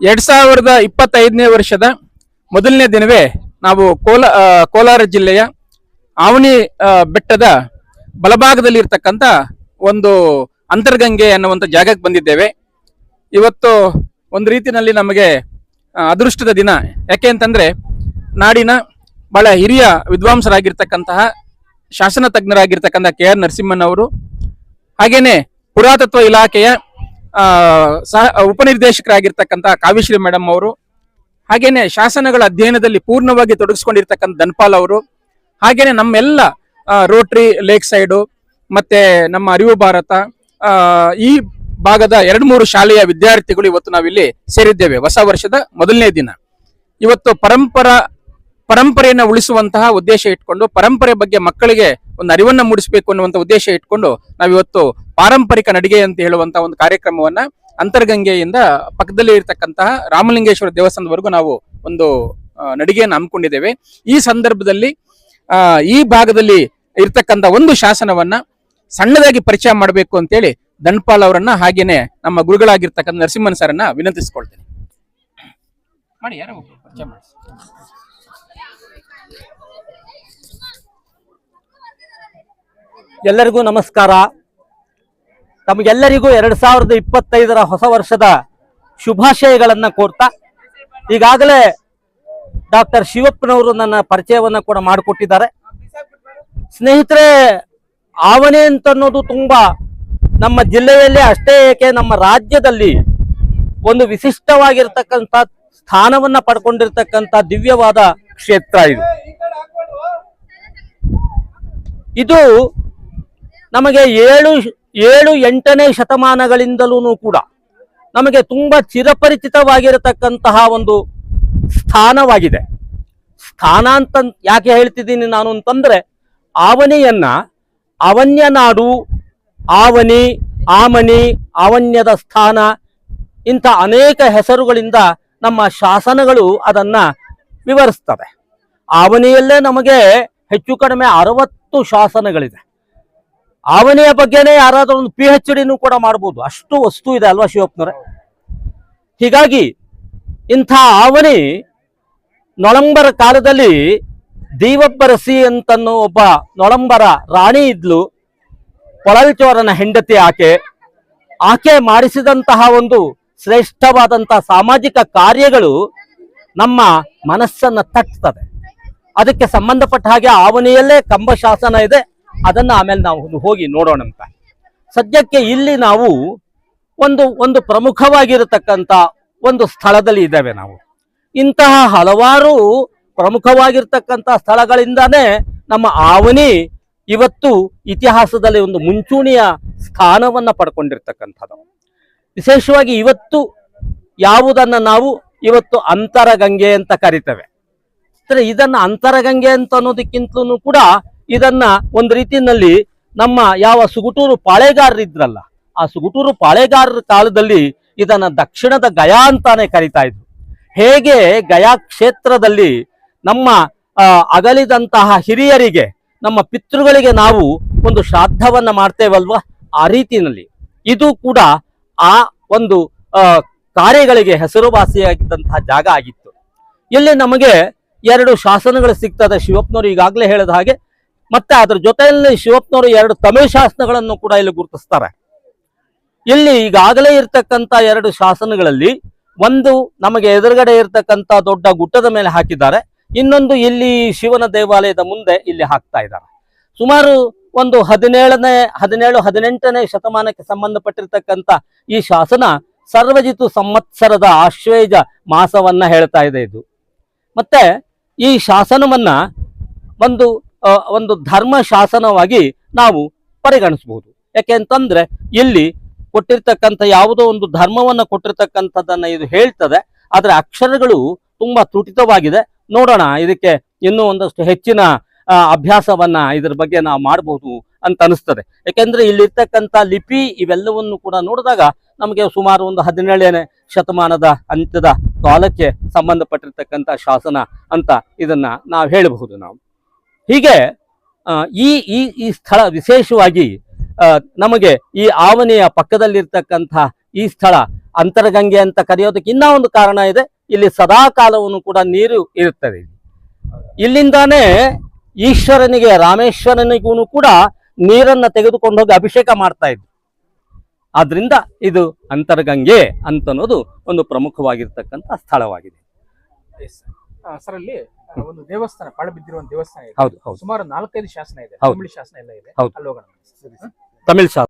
ಎರಡ್ ಸಾವಿರದ ಇಪ್ಪತ್ತೈದನೇ ವರ್ಷದ ಮೊದಲನೇ ದಿನವೇ ನಾವು ಕೋಲ ಕೋಲಾರ ಜಿಲ್ಲೆಯ ಆವಣಿ ಬೆಟ್ಟದ ಬಲಭಾಗದಲ್ಲಿ ಇರ್ತಕ್ಕಂಥ ಒಂದು ಅಂತರ್ಗಂಗೆ ಅನ್ನುವಂಥ ಜಾಗಕ್ಕೆ ಬಂದಿದ್ದೇವೆ. ಇವತ್ತು ಒಂದು ರೀತಿಯಲ್ಲಿ ನಮಗೆ ಅದೃಷ್ಟದ ದಿನ. ಯಾಕೆ ಅಂತಂದ್ರೆ ನಾಡಿನ ಬಹಳ ಹಿರಿಯ ವಿದ್ವಾಂಸರಾಗಿರ್ತಕ್ಕಂತಹ ಶಾಸನ ತಜ್ಞರಾಗಿರ್ತಕ್ಕಂಥ ಕೆ ಆರ್ ನರಸಿಂಹನವರು ಹಾಗೇನೆ ಪುರಾತತ್ವ ಇಲಾಖೆಯ ಸಹ, ಉಪನಿರ್ದೇಶಕರಾಗಿರ್ತಕ್ಕಂಥ ಕಾವ್ಯಶ್ರೀ ಮೇಡಮ್ ಅವರು, ಹಾಗೇನೆ ಶಾಸನಗಳ ಅಧ್ಯಯನದಲ್ಲಿ ಪೂರ್ಣವಾಗಿ ತೊಡಗಿಸ್ಕೊಂಡಿರ್ತಕ್ಕಂಥ ಧನ್ಪಾಲ್ ಅವರು, ಹಾಗೇನೆ ನಮ್ಮೆಲ್ಲ ರೋಟ್ರಿ, ಲೇಕ್ ಸೈಡು, ಮತ್ತೆ ನಮ್ಮ ಅರಿವು ಭಾರತ ಈ ಭಾಗದ ಎರಡು ಮೂರು ಶಾಲೆಯ ವಿದ್ಯಾರ್ಥಿಗಳು ಇವತ್ತು ನಾವಿಲ್ಲಿ ಸೇರಿದ್ದೇವೆ. ಹೊಸ ವರ್ಷದ ಮೊದಲನೇ ದಿನ. ಇವತ್ತು ಪರಂಪರ, ಪರಂಪರೆಯನ್ನು ಉಳಿಸುವಂತಹ ಉದ್ದೇಶ ಇಟ್ಕೊಂಡು, ಪರಂಪರೆ ಬಗ್ಗೆ ಮಕ್ಕಳಿಗೆ ಒಂದು ಅರಿವನ್ನು ಮೂಡಿಸಬೇಕು ಅನ್ನುವಂಥ ಉದ್ದೇಶ ಇಟ್ಕೊಂಡು ನಾವಿವತ್ತು ಪಾರಂಪರಿಕ ನಡಿಗೆ ಅಂತ ಹೇಳುವಂತಹ ಒಂದು ಕಾರ್ಯಕ್ರಮವನ್ನ ಅಂತರ್ಗಂಗೆಯಿಂದ ಪಕ್ಕದಲ್ಲಿ ಇರತಕ್ಕಂತಹ ರಾಮಲಿಂಗೇಶ್ವರ ದೇವಸ್ಥಾನದವರೆಗೂ ನಾವು ಒಂದು ನಡಿಗೆಯನ್ನು ಹಮ್ಮಿಕೊಂಡಿದ್ದೇವೆ. ಈ ಸಂದರ್ಭದಲ್ಲಿ ಈ ಭಾಗದಲ್ಲಿ ಇರ್ತಕ್ಕಂಥ ಒಂದು ಶಾಸನವನ್ನ ಸಣ್ಣದಾಗಿ ಪರಿಚಯ ಮಾಡಬೇಕು ಅಂತೇಳಿ ದಂಡ್ಪಾಲ್ ಅವರನ್ನ ಹಾಗೇನೆ ನಮ್ಮ ಗುರುಗಳಾಗಿರ್ತಕ್ಕಂಥ ನರಸಿಂಹನ್ ಸರನ್ನ ವಿನಂತಿಸಿಕೊಳ್ತೇನೆ. ಎಲ್ಲರಿಗೂ ನಮಸ್ಕಾರ. ತಮಗೆಲ್ಲರಿಗೂ ಎರಡ್ ಸಾವಿರದ ಇಪ್ಪತ್ತೈದರ ಹೊಸ ವರ್ಷದ ಶುಭಾಶಯಗಳನ್ನ ಕೋರ್ತಾ, ಈಗಾಗಲೇ ಡಾಕ್ಟರ್ ಶಿವಪ್ಪನವರು ನನ್ನ ಪರಿಚಯವನ್ನ ಕೂಡ ಮಾಡಿಕೊಟ್ಟಿದ್ದಾರೆ. ಸ್ನೇಹಿತರೆ ಆವನೆ ಅಂತ ಅನ್ನೋದು ತುಂಬಾ ನಮ್ಮ ಜಿಲ್ಲೆಯಲ್ಲಿ ಅಷ್ಟೇ, ಏಕೆ ನಮ್ಮ ರಾಜ್ಯದಲ್ಲಿ ಒಂದು ವಿಶಿಷ್ಟವಾಗಿರ್ತಕ್ಕಂಥ ಸ್ಥಾನವನ್ನ ಪಡ್ಕೊಂಡಿರ್ತಕ್ಕಂಥ ದಿವ್ಯವಾದ ಕ್ಷೇತ್ರ ಇದು. ಇದು ನಮಗೆ ಏಳು ಏಳು ಎಂಟನೇ ಶತಮಾನಗಳಿಂದಲೂ ಕೂಡ ನಮಗೆ ತುಂಬಾ ಚಿರಪರಿಚಿತವಾಗಿರತಕ್ಕಂತಹ ಒಂದು ಸ್ಥಾನವಾಗಿದೆ. ಸ್ಥಾನ ಅಂತ ಯಾಕೆ ಹೇಳ್ತಿದ್ದೀನಿ ನಾನು ಅಂತಂದ್ರೆ, ಆವನಿಯನ್ನ ಅವನ್ಯನಾಡು, ಆವನಿ, ಆಮನಿ, ಅವನ್ಯದ ಸ್ಥಾನ, ಇಂಥ ಅನೇಕ ಹೆಸರುಗಳಿಂದ ನಮ್ಮ ಶಾಸನಗಳು ಅದನ್ನ ವಿವರಿಸ್ತವೆ. ಆವನಿಯಲ್ಲೇ ನಮಗೆ ಹೆಚ್ಚು ಕಡಿಮೆ ಅರವತ್ತು ಶಾಸನಗಳಿದೆ. ಆವನೆಯ ಬಗ್ಗೆನೇ ಯಾರಾದ್ರೂ ಒಂದು ಪಿ ಎಚ್ ಡಿನೂ ಕೂಡ ಮಾಡ್ಬೋದು. ಅಷ್ಟು ವಸ್ತು ಇದೆ ಅಲ್ವಾ ಶಿವಪ್ಪನವ್ರೆ? ಹೀಗಾಗಿ ಇಂಥ ಆವನಿ ನೊಳಂಬರ ಕಾಲದಲ್ಲಿ ದೀವಬ್ಬರಸಿ ಅಂತನ್ನೋ ಒಬ್ಬ ನೊಳಂಬರ ರಾಣಿ ಇದ್ಲು. ಪೊಳಲ್ಚೋರನ ಹೆಂಡತಿ ಆಕೆ. ಆಕೆ ಮಾಡಿಸಿದಂತಹ ಒಂದು ಶ್ರೇಷ್ಠವಾದಂತಹ ಸಾಮಾಜಿಕ ಕಾರ್ಯಗಳು ನಮ್ಮ ಮನಸ್ಸನ್ನ ತಟ್ಟುತ್ತದೆ ಅದಕ್ಕೆ ಸಂಬಂಧಪಟ್ಟ ಹಾಗೆ ಆವನಿಯಲ್ಲೇ ಕಂಬ ಶಾಸನ ಇದೆ. ಅದನ್ನ ಆಮೇಲೆ ನಾವು ಹೋಗಿ ನೋಡೋಣಂತ ಸದ್ಯಕ್ಕೆ ಇಲ್ಲಿ ನಾವು ಒಂದು ಒಂದು ಪ್ರಮುಖವಾಗಿರತಕ್ಕಂತ ಒಂದು ಸ್ಥಳದಲ್ಲಿ ಇದ್ದೇವೆ ನಾವು. ಇಂತಹ ಹಲವಾರು ಪ್ರಮುಖವಾಗಿರ್ತಕ್ಕಂಥ ಸ್ಥಳಗಳಿಂದಾನೇ ನಮ್ಮ ಆವನಿ ಇವತ್ತು ಇತಿಹಾಸದಲ್ಲಿ ಒಂದು ಮುಂಚೂಣಿಯ ಸ್ಥಾನವನ್ನ ಪಡ್ಕೊಂಡಿರ್ತಕ್ಕಂಥದ್ದು. ವಿಶೇಷವಾಗಿ ಇವತ್ತು ಯಾವುದನ್ನ ನಾವು ಇವತ್ತು ಅಂತರಗಂಗೆ ಅಂತ ಕರಿತೇವೆ. ಇದನ್ನ ಅಂತರಗಂಗೆ ಅಂತ ಅನ್ನೋದಕ್ಕಿಂತಲೂ ಕೂಡ ಇದನ್ನ ಒಂದು ರೀತಿಯಲ್ಲಿ ನಮ್ಮ ಯಾವ ಸುಗುಟೂರು ಪಾಳೆಗಾರರಿದ್ರಲ್ಲ ಆ ಸುಗುಟೂರು ಪಾಳೆಗಾರರ ಕಾಲದಲ್ಲಿ ಇದನ್ನ ದಕ್ಷಿಣದ ಗಯಾ ಅಂತಾನೆ ಕರಿತಾ ಇದ್ರು. ಹೇಗೆ ಗಯಾ ಕ್ಷೇತ್ರದಲ್ಲಿ ನಮ್ಮ ಅಗಲಿದಂತಹ ಹಿರಿಯರಿಗೆ, ನಮ್ಮ ಪಿತೃಗಳಿಗೆ ನಾವು ಒಂದು ಶ್ರಾದ್ದವನ್ನ ಮಾಡ್ತೇವಲ್ವ? ಆ ರೀತಿಯಲ್ಲಿ. ಇದು ಕೂಡ ಆ ಒಂದು ಕಾರ್ಯಗಳಿಗೆ ಹೆಸರುವಾಸಿಯಾಗಿದ್ದಂತಹ ಜಾಗ ಆಗಿತ್ತು. ಇಲ್ಲಿ ನಮಗೆ ಎರಡು ಶಾಸನಗಳು ಸಿಗ್ತದೆ, ಶಿವಪ್ಪನವರು ಈಗಾಗಲೇ ಹೇಳಿದ ಹಾಗೆ. ಮತ್ತೆ ಅದ್ರ ಜೊತೆಯಲ್ಲಿ ಶಿವಪ್ಪನವರು ಎರಡು ತಮಿಳು ಶಾಸನಗಳನ್ನು ಕೂಡ ಇಲ್ಲಿ ಗುರುತಿಸ್ತಾರೆ. ಇಲ್ಲಿ ಈಗಾಗಲೇ ಇರ್ತಕ್ಕಂತ ಎರಡು ಶಾಸನಗಳಲ್ಲಿ ಒಂದು ನಮಗೆ ಎದುರುಗಡೆ ಇರ್ತಕ್ಕಂತ ದೊಡ್ಡ ಗುಡ್ಡದ ಮೇಲೆ ಹಾಕಿದ್ದಾರೆ. ಇನ್ನೊಂದು ಇಲ್ಲಿ ಶಿವನ ದೇವಾಲಯದ ಮುಂದೆ ಇಲ್ಲಿ ಹಾಕ್ತಾ ಇದ್ದಾರೆ. ಸುಮಾರು ಒಂದು ಹದಿನೇಳನೇ, ಹದಿನೇಳು, ಹದಿನೆಂಟನೇ ಶತಮಾನಕ್ಕೆ ಸಂಬಂಧಪಟ್ಟಿರ್ತಕ್ಕಂತ ಈ ಶಾಸನ ಸರ್ವಜಿತು ಸಂವತ್ಸರದ ಆಶ್ವೇಜ ಮಾಸವನ್ನ ಹೇಳ್ತಾ ಇದೆ ಇದು. ಮತ್ತೆ ಈ ಶಾಸನವನ್ನ ಒಂದು ಒಂದು ಧರ್ಮ ಶಾಸನವಾಗಿ ನಾವು ಪರಿಗಣಿಸಬಹುದು. ಯಾಕೆಂತಂದ್ರೆ ಇಲ್ಲಿ ಕೊಟ್ಟಿರ್ತಕ್ಕಂಥ ಯಾವುದೋ ಒಂದು ಧರ್ಮವನ್ನು ಕೊಟ್ಟಿರ್ತಕ್ಕಂಥದ್ದನ್ನ ಇದು ಹೇಳ್ತದೆ. ಆದರೆ ಅಕ್ಷರಗಳು ತುಂಬಾ ತುಟಿತವಾಗಿದೆ. ನೋಡೋಣ ಇದಕ್ಕೆ ಇನ್ನೂ ಒಂದಷ್ಟು ಹೆಚ್ಚಿನ ಅಭ್ಯಾಸವನ್ನ ಇದ್ರ ಬಗ್ಗೆ ನಾವು ಮಾಡಬಹುದು ಅಂತ ಅನಿಸ್ತದೆ. ಯಾಕೆಂದ್ರೆ ಇಲ್ಲಿರ್ತಕ್ಕಂಥ ಲಿಪಿ ಇವೆಲ್ಲವನ್ನು ಕೂಡ ನೋಡಿದಾಗ ನಮಗೆ ಸುಮಾರು ಒಂದು ಹದಿನೇಳನೇ ಶತಮಾನದ ಅಂತ್ಯದ ಕಾಲಕ್ಕೆ ಸಂಬಂಧಪಟ್ಟಿರ್ತಕ್ಕಂಥ ಶಾಸನ ಅಂತ ಇದನ್ನ ನಾವು ಹೇಳಬಹುದು ನಾವು. ಹೀಗೆ ಈ ಈ ಈ ಸ್ಥಳ ವಿಶೇಷವಾಗಿ ನಮಗೆ ಈ ಆವನಿಯ ಪಕ್ಕದಲ್ಲಿರ್ತಕ್ಕಂತಹ ಈ ಸ್ಥಳ ಅಂತರಗಂಗೆ ಅಂತ ಕರೆಯೋದಕ್ಕೆ ಇನ್ನೂ ಒಂದು ಕಾರಣ ಇದೆ. ಇಲ್ಲಿ ಸದಾ ಕಾಲವನ್ನು ಕೂಡ ನೀರು ಇರುತ್ತದೆ. ಇಲ್ಲಿಂದಾನೇ ಈಶ್ವರನಿಗೆ, ರಾಮೇಶ್ವರನಿಗೂ ಕೂಡ ನೀರನ್ನ ತೆಗೆದುಕೊಂಡು ಹೋಗಿ ಅಭಿಷೇಕ ಮಾಡ್ತಾ ಇದ್ರು ಆದ್ರಿಂದ ಇದು ಅಂತರಗಂಗೆ ಅಂತನ್ನೋದು ಒಂದು ಪ್ರಮುಖವಾಗಿರ್ತಕ್ಕಂಥ ಸ್ಥಳವಾಗಿದೆ. ಸರ್ ಅಲ್ಲಿ ಒಂದು ದೇವಸ್ಥಾನ ಪಾಳ ಬಿದ್ದಿರುವ ದೇವಸ್ಥಾನ ಇದೆ. ಹೌದು ಹೌದು. ಸುಮಾರು ನಾಲ್ಕೈದು ಶಾಸನ ಇದೆ ಹೌದು. ತಮಿಳು ಶಾಸನ ಎಲ್ಲ ಇದೆ. ಹೌದು. ಅಲ್ಲಿ ಹೋಗೋಣ ತಮಿಳ್ ಶಾಸ್ತ್ರ